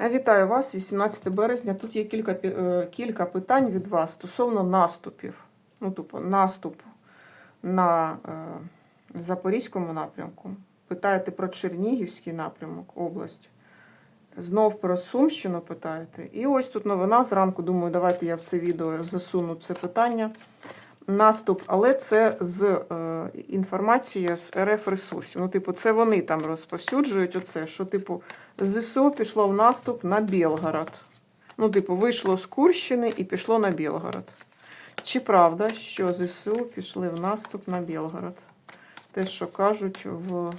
Вітаю вас, 18 березня. Тут є кілька, е, кілька питань від вас стосовно наступів. Ну, типу, наступ на е, Запорізькому напрямку. Питаєте про Чернігівський напрямок, область. Знов про Сумщину питаєте. І ось тут новина зранку. Думаю, давайте я в це відео засуну це питання. Наступ, але це з е, інформації з РФ ресурсів. Ну, типу, це вони там розповсюджують оце, що, типу, ЗСУ пішло в наступ на Білгород. Ну, типу, вийшло з Курщини і пішло на Білгород. Чи правда, що ЗСУ пішли в наступ на Білгород? Те, що кажуть в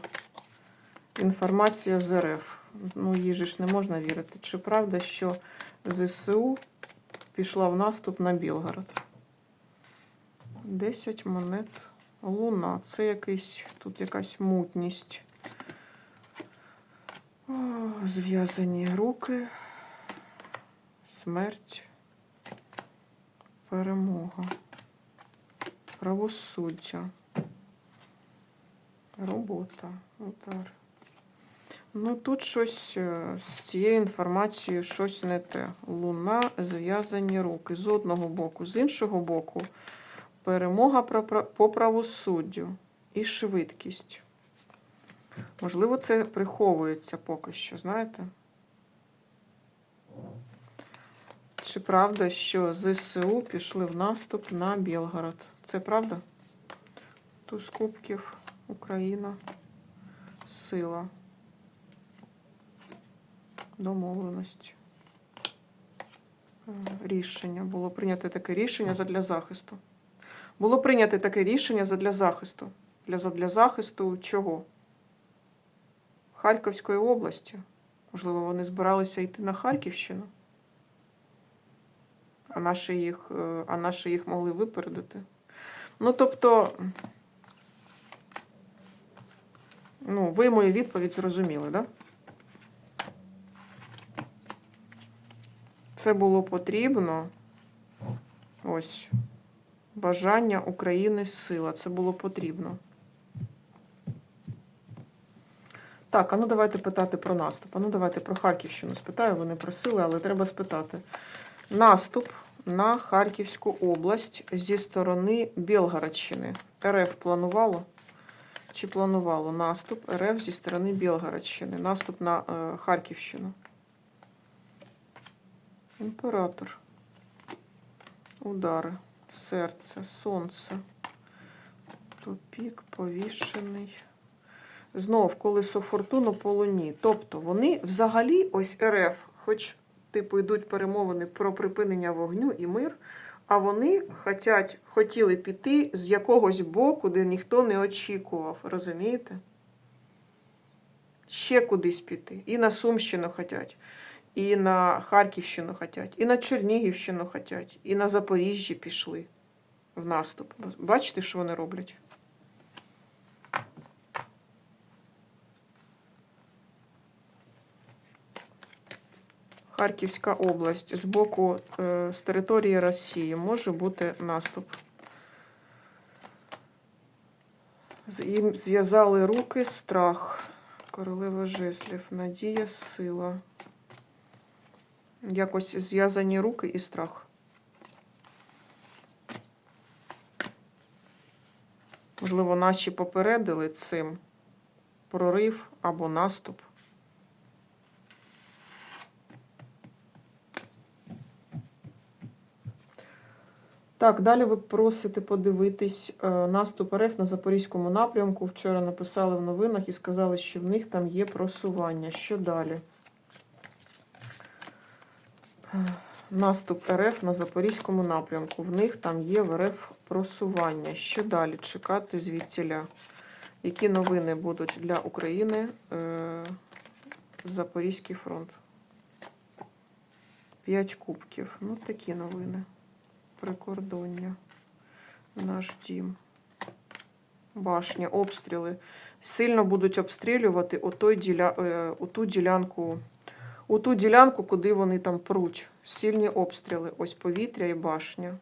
інформація з РФ. Ну, їй же ж не можна вірити. Чи правда, що ЗСУ пішла в наступ на Білгород? 10 монет. Луна. Це якийсь, тут якась мутність. Зв'язані руки. Смерть. Перемога. Правосуддя. Робота. Удар. Ну, тут щось е, з цією інформацією щось не те. Луна, зв'язані руки. З одного боку, з іншого боку, перемога по правосуддю і швидкість. Можливо, це приховується поки що, знаєте? Чи правда, що ЗСУ пішли в наступ на Білгород? Це правда? Туз кубків, Україна, сила, домовленість. Е, Рішення. Було прийнято таке рішення задля захисту. Було прийнято таке рішення задля захисту. Для, задля захисту чого? Харківської області. Можливо, вони збиралися йти на Харківщину, а наші їх, е, а наші їх могли випередити. Ну, тобто, ну, ви мою відповідь зрозуміли? Да? Це було потрібно. Ось. Бажання України сила. Це було потрібно. Так, а ну давайте питати про наступ. А ну давайте про Харківщину спитаю. Вони просили, але треба спитати. Наступ на Харківську область зі сторони Білгородщини. РФ планувало? Чи планувало наступ РФ зі сторони Білгородщини? Наступ на е, Харківщину. Імператор. Удари. Серце, сонце. Тупік, повішений. Знов колесо фортуну по луні. Тобто вони взагалі, ось РФ, хоч типу йдуть перемовини про припинення вогню і мир, а вони хотять, хотіли піти з якогось боку, де ніхто не очікував. Розумієте? Ще кудись піти. І на Сумщину хотять, і на Харківщину хотять, і на Чернігівщину хотять, і на Запоріжжя пішли в наступ. Бачите, що вони роблять? Харківська область з боку е, з території Росії може бути наступ. Їм зв'язали руки, страх. Королева жезлів, надія, сила. Якось зв'язані руки і страх. Можливо, наші попередили цим прорив або наступ. Так, далі ви просите подивитись е, наступ РФ на Запорізькому напрямку. Вчора написали в новинах і сказали, що в них там є просування. Що далі? Наступ РФ на Запорізькому напрямку. В них там є в РФ просування. Що далі? Чекати звідтіля. Які новини будуть для України? Е, Запорізький фронт. П'ять кубків. Ну, такі новини прикордоння. Наш дім. Башня, обстріли. Сильно будуть обстрілювати е, оту ділянку, оту ділянку, куди вони там пруть. Сильні обстріли. Ось повітря і башня.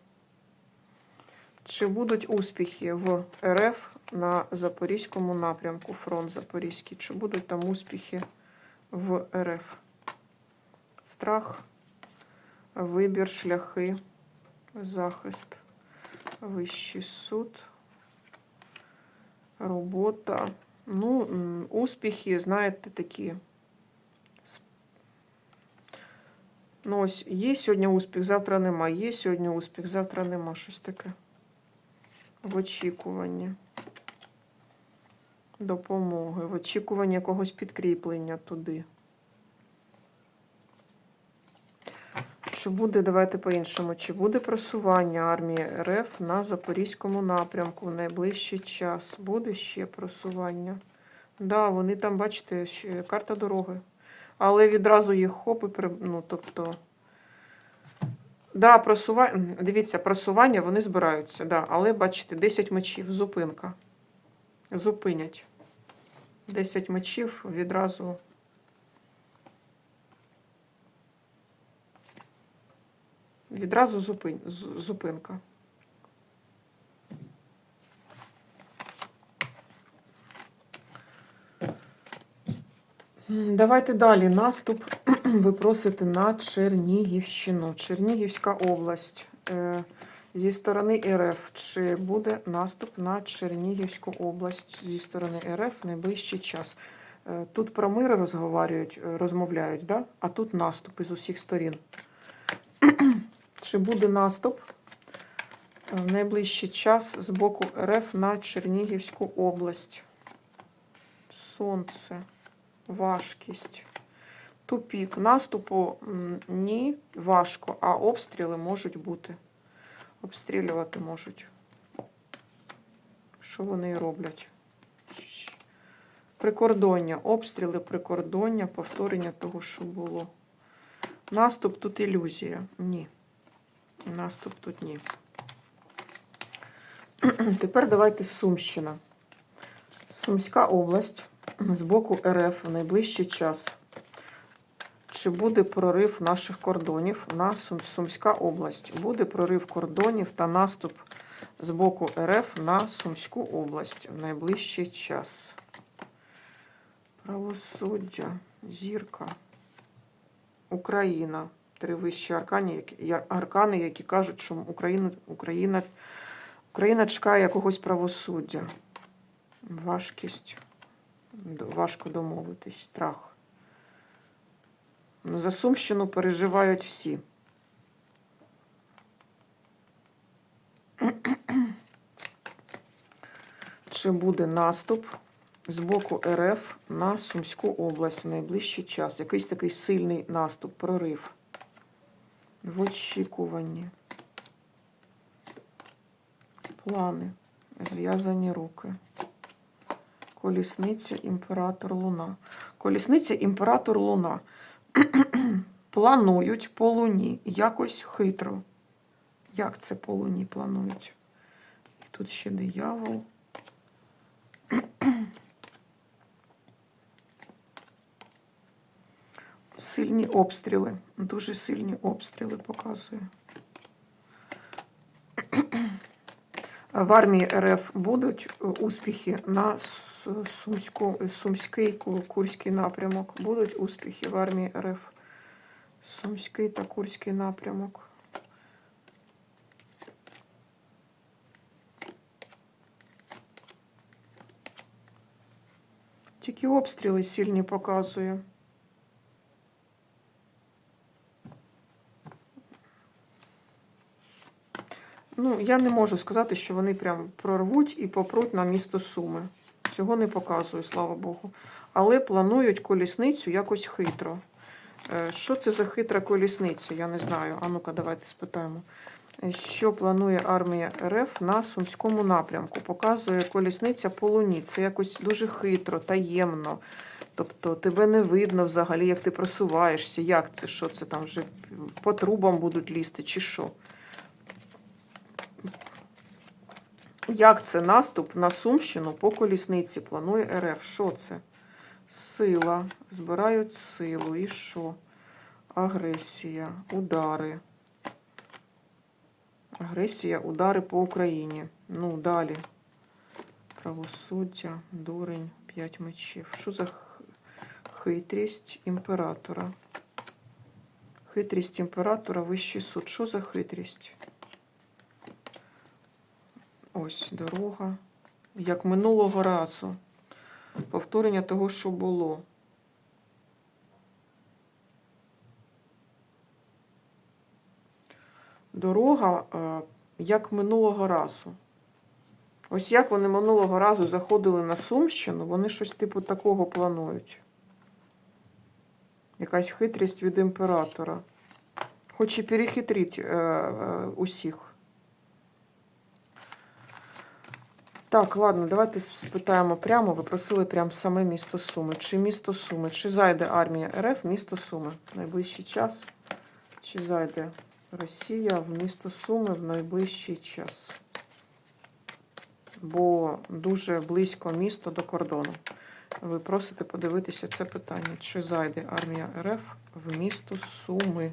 Чи будуть успіхи в РФ на Запорізькому напрямку, фронт Запорізький? Чи будуть там успіхи в РФ? страх, вибір, шляхи, захист, вищий суд, робота. Ну, успіхи, знаєте, такі. Ну, ось є сьогодні успіх, завтра нема. Є сьогодні успіх, завтра нема. Щось таке. В очікуванні. Допомоги, в очікуванні якогось підкріплення туди. Чи буде, давайте по-іншому, чи буде просування армії РФ на Запорізькому напрямку в найближчий час? Буде ще просування? Да, вони там, бачите, карта дороги. Але відразу їх хоп і при... ну, тобто. Да, просування. Дивіться, просування вони збираються, да. але бачите, 10 мечів, зупинка. Зупинять. 10 мечів відразу. Відразу зупин... зупинка. Давайте далі. Наступ ви просите на Чернігівщину. Чернігівська область. Е, Зі сторони РФ. Чи буде наступ на Чернігівську область зі сторони РФ в найближчий час? Е, Тут про мир розговорюють, е, розмовляють, да? а тут наступ із усіх сторін. Чи буде наступ в найближчий час з боку РФ на Чернігівську область? Сонце, важкість. Тупік. Наступу ні, важко, а обстріли можуть бути. Обстрілювати можуть. Що вони і роблять? Прикордоння, обстріли, прикордоння, повторення того, що було. Наступ тут ілюзія. Ні. Наступ тут ні. Тепер давайте Сумщина. Сумська область з боку РФ в найближчий час. Чи буде прорив наших кордонів на Сум- Сумська область? Буде прорив кордонів та наступ з боку РФ на Сумську область в найближчий час. Правосуддя, зірка, Україна. Три вищі аркані, які, аркани, які кажуть, що Україна, Україна, Україна чекає якогось правосуддя. Важкість. Важко домовитись, страх. Ну, За Сумщину переживають всі. Чи буде наступ з боку РФ на Сумську область в найближчий час? Якийсь такий сильний наступ, прорив. В очікуванні. Плани. Зв'язані руки. Колісниця, імператор Луна. Колісниця, імператор Луна. Планують по луні. Якось хитро. Як це по луні планують? І тут ще диявол. Сильні обстріли. Дуже сильні обстріли показує. В армії РФ будуть е, успіхи на Су- Сумську, Сумський Курський напрямок. Будуть успіхи в армії РФ. Сумський та Курський напрямок. Тільки обстріли сильні показує. Ну, я не можу сказати, що вони прям прорвуть і попруть на місто Суми. Цього не показую, слава Богу. Але планують колісницю якось хитро. Е, Що це за хитра колісниця? Я не знаю. А ну-ка, давайте спитаємо. Е, Що планує армія РФ на Сумському напрямку? Показує колісниця по луні. Це якось дуже хитро, таємно. Тобто тебе не видно взагалі, як ти просуваєшся. Як це? Що це там вже по трубам будуть лізти, чи що? Як це наступ на Сумщину по колісниці планує РФ? Що це? Сила. Збирають силу. І що? Агресія, удари. Агресія, удари по Україні. Ну, далі. Правосуддя, дурень, п'ять мечів. Що за хитрість імператора? Хитрість імператора, вищий суд. Що за хитрість? Ось дорога. Як минулого разу. Повторення того, що було. Дорога, е, як минулого разу. Ось як вони минулого разу заходили на Сумщину, вони щось типу такого планують. Якась хитрість від імператора. Хоче перехитрити е, е, усіх. Так, ладно, давайте спитаємо прямо. Ви просили прямо саме місто Суми. Чи місто Суми? Чи зайде армія РФ в місто Суми в найближчий час? Чи зайде Росія в місто Суми в найближчий час? Бо дуже близько місто до кордону. Ви просите подивитися це питання. Чи зайде армія РФ в місто Суми?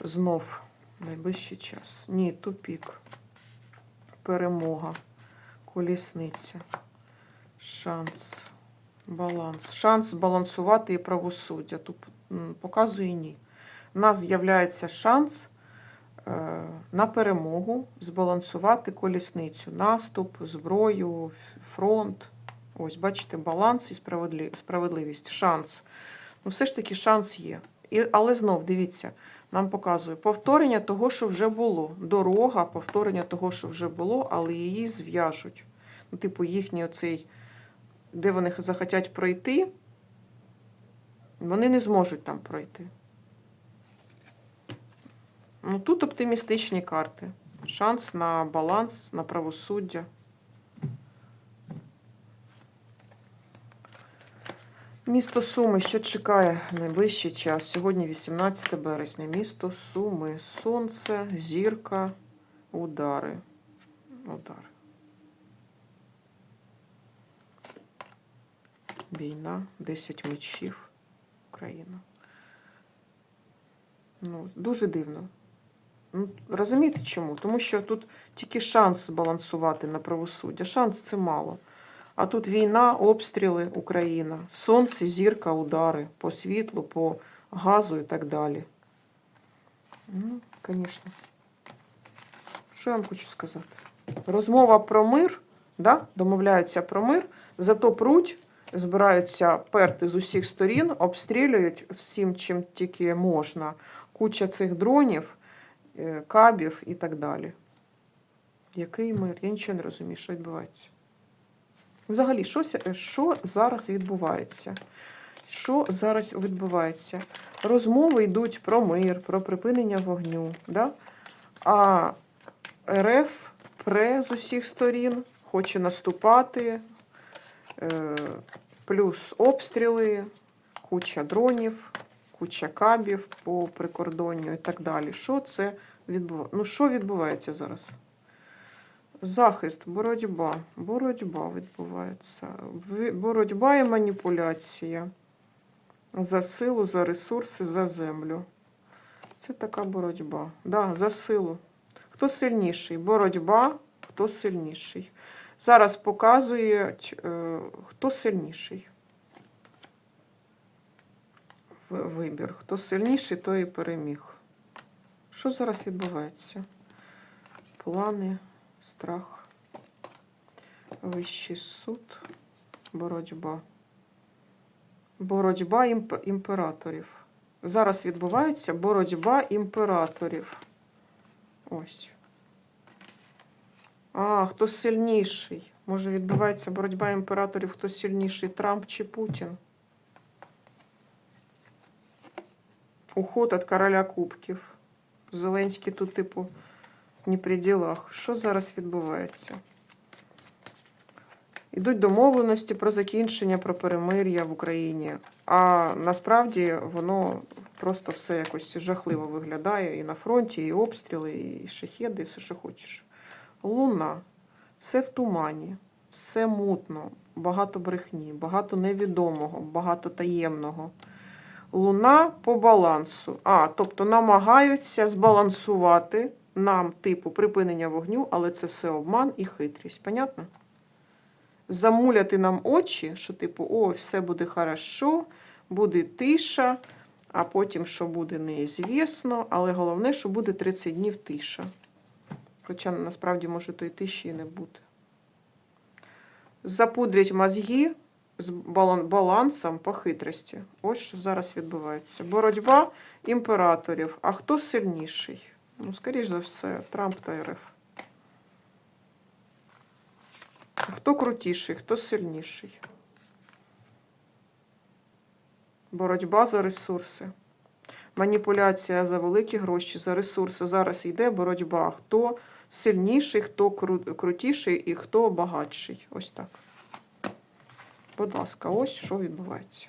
Знов найближчий час. Ні, тупік. Перемога. Колісниця. Шанс. Баланс. Шанс збалансувати і правосуддя. Тут показує ні. У нас з'являється шанс е, на перемогу збалансувати колісницю. Наступ, зброю, фронт. Ось, бачите, баланс і справедливість. Шанс. Ну, все ж таки шанс є. І, але знов, дивіться, нам показує повторення того, що вже було. Дорога, повторення того, що вже було, але її зв'яжуть. Ну, типу, їхній оцей, де вони захотять пройти, вони не зможуть там пройти. Ну, тут оптимістичні карти. Шанс на баланс, на правосуддя. Місто Суми, що чекає найближчий час? Сьогодні 18 березня. Місто Суми. Сонце, зірка, удари. Удари. Війна, 10 мечів. Україна. Ну, дуже дивно. Ну, розумієте чому? Тому що тут тільки шанс збалансувати на правосуддя. Шанс це мало. А тут війна, обстріли, Україна, сонце, зірка, удари по світлу, по газу і так далі. Ну, звісно. Що я вам хочу сказати? Розмова про мир, да? домовляються про мир, зато пруть, збираються перти з усіх сторін, обстрілюють всім, чим тільки можна. Куча цих дронів, е, кабів і так далі. Який мир? Я нічого не розумію, що відбувається. Взагалі, що, що зараз відбувається? Що зараз відбувається? Розмови йдуть про мир, про припинення вогню. Да? А РФ пре з усіх сторін, хоче наступати, е, плюс обстріли, куча дронів, куча кабів по прикордонню і так далі. Що це відбувається? Ну, що відбувається зараз? Захист, боротьба. Боротьба відбувається. Боротьба і маніпуляція. За силу, за ресурси, за землю. Це така боротьба. Да, за силу. Хто сильніший? Боротьба, хто сильніший. Зараз показують, е, хто сильніший. Вибір. Хто сильніший, той і переміг. Що зараз відбувається? Плани, страх, вищий суд, боротьба. Боротьба імп- імператорів. Зараз відбувається боротьба імператорів. Ось. А, хто сильніший? Може, відбувається боротьба імператорів, хто сильніший, Трамп чи Путін? Уход від короля кубків. Зеленський тут, типу, не при ділах. Що зараз відбувається? Ідуть домовленості про закінчення, про перемир'я в Україні. А насправді воно просто все якось жахливо виглядає і на фронті, і обстріли, і шахеди, і все, що хочеш. Луна, все в тумані, все мутно, багато брехні, багато невідомого, багато таємного. Луна по балансу. А, тобто намагаються збалансувати нам типу припинення вогню, але це все обман і хитрість. Понятно? Замуляти нам очі, що типу, о, все буде хорошо, буде тиша, а потім, що буде, неізвісно. Але головне, що буде 30 днів тиша. Хоча насправді може то і тиші і не бути. Запудрять мозги з балансом по хитрості. Ось що зараз відбувається. Боротьба імператорів. А хто сильніший? Ну, скоріш за все, Трамп та РФ. Хто крутіший, хто сильніший? Боротьба за ресурси. Маніпуляція за великі гроші, за ресурси. Зараз йде боротьба. Хто сильніший, хто кру- крутіший і хто багатший. Ось так. Будь ласка, ось що відбувається.